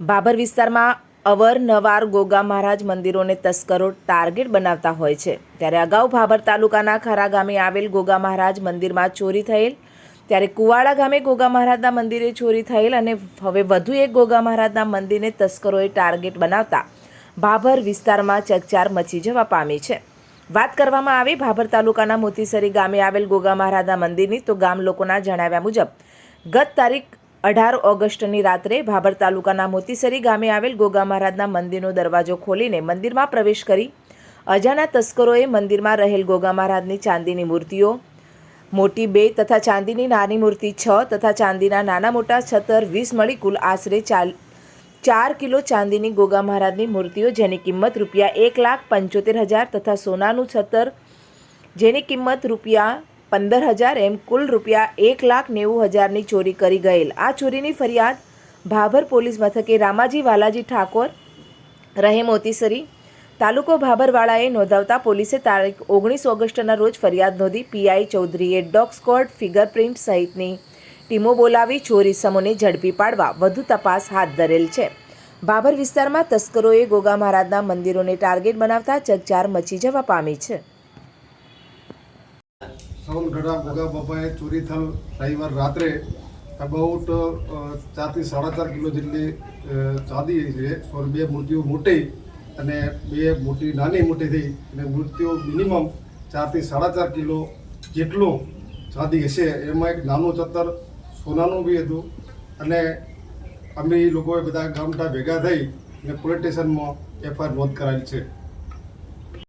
બાબર વિસ્તારમાં અવારનવાર ગોગા મહારાજ મંદિરોને તસ્કરો ટાર્ગેટ બનાવતા હોય છે. ત્યારે અગાઉ ભાભર તાલુકાના ખરા ગામે આવેલ ગોગા મહારાજ મંદિરમાં ચોરી થયેલ, ત્યારે કુવાડા ગામે ગોગા મહારાજના મંદિરે ચોરી થયેલ અને હવે વધુ એક ગોગા મહારાજના મંદિરને તસ્કરોએ ટાર્ગેટ બનાવતા ભાભર વિસ્તારમાં ચકચાર મચી જવા પામી છે. વાત કરવામાં આવે ભાભર તાલુકાના મોતીસરી ગામે આવેલ ગોગા મહારાજના મંદિરની, તો ગામ લોકોના જણાવ્યા મુજબ, ગત તારીખ અઢાર ઓગસ્ટની રાત્રે ભાભર તાલુકાના મોતીસરી ગામે આવેલ ગોગા મહારાજના મંદિરનો દરવાજો ખોલીને મંદિરમાં પ્રવેશ કરી અજાના તસ્કરોએ મંદિરમાં રહેલ ગોગા મહારાજની ચાંદીની મૂર્તિઓ, મોટી બે તથા ચાંદીની નાની મૂર્તિ છ તથા ચાંદીના નાના મોટા છતર વીસ મળી કુલ આશરે ચાલ, ચાર કિલો ચાંદીની ગોગા મહારાજની મૂર્તિઓ જેની કિંમત રૂપિયા એક લાખ પંચોતેર હજાર તથા સોનાનું છતર જેની કિંમત રૂપિયા પંદર હજાર એમ કુલ રૂપિયા એક લાખ નેવું હજારની ચોરી કરી ગયેલ. આ ચોરીની ફરિયાદ ભાભર પોલીસ મથકે રામાજી વાલાજી ઠાકોર રહે મોતીસરી તાલુકો ભાભરવાળાએ નોંધાવતા પોલીસે તારીખ ઓગણીસ ઓગસ્ટના રોજ ફરિયાદ નોંધી પીઆઈ ચૌધરીએ ડોગ સ્કોડ ફિંગરપ્રિન્ટ સહિતની ટીમો બોલાવી ચોરી સમૂહને ઝડપી પાડવા વધુ તપાસ હાથ ધરેલ છે. ભાભર વિસ્તારમાં તસ્કરોએ ગોગા મહારાજના મંદિરોને ટાર્ગેટ બનાવતા ચકચાર મચી જવા પામી છે. સૌનગઢા ભોગા બાપાએ ચોરી થયેલ રવિવાર રાત્રે અબાઉટ ચારથી સાડા ચાર કિલો જેટલી ચાંદી છે, સોરી, બે મૂર્તિઓ મોટી અને બે મોટી, નાની મોટી થઈ અને મૂર્તિઓ મિનિમમ ચારથી સાડા ચાર કિલો જેટલું ચાંદી હશે. એમાં એક નાનું ચત્તર સોનાનું બી હતું અને અમે લોકોએ બધા ગામઠા ભેગા થઈ અને પોલીસ સ્ટેશનમાં એફઆઈઆર નોંધ કરાવી છે.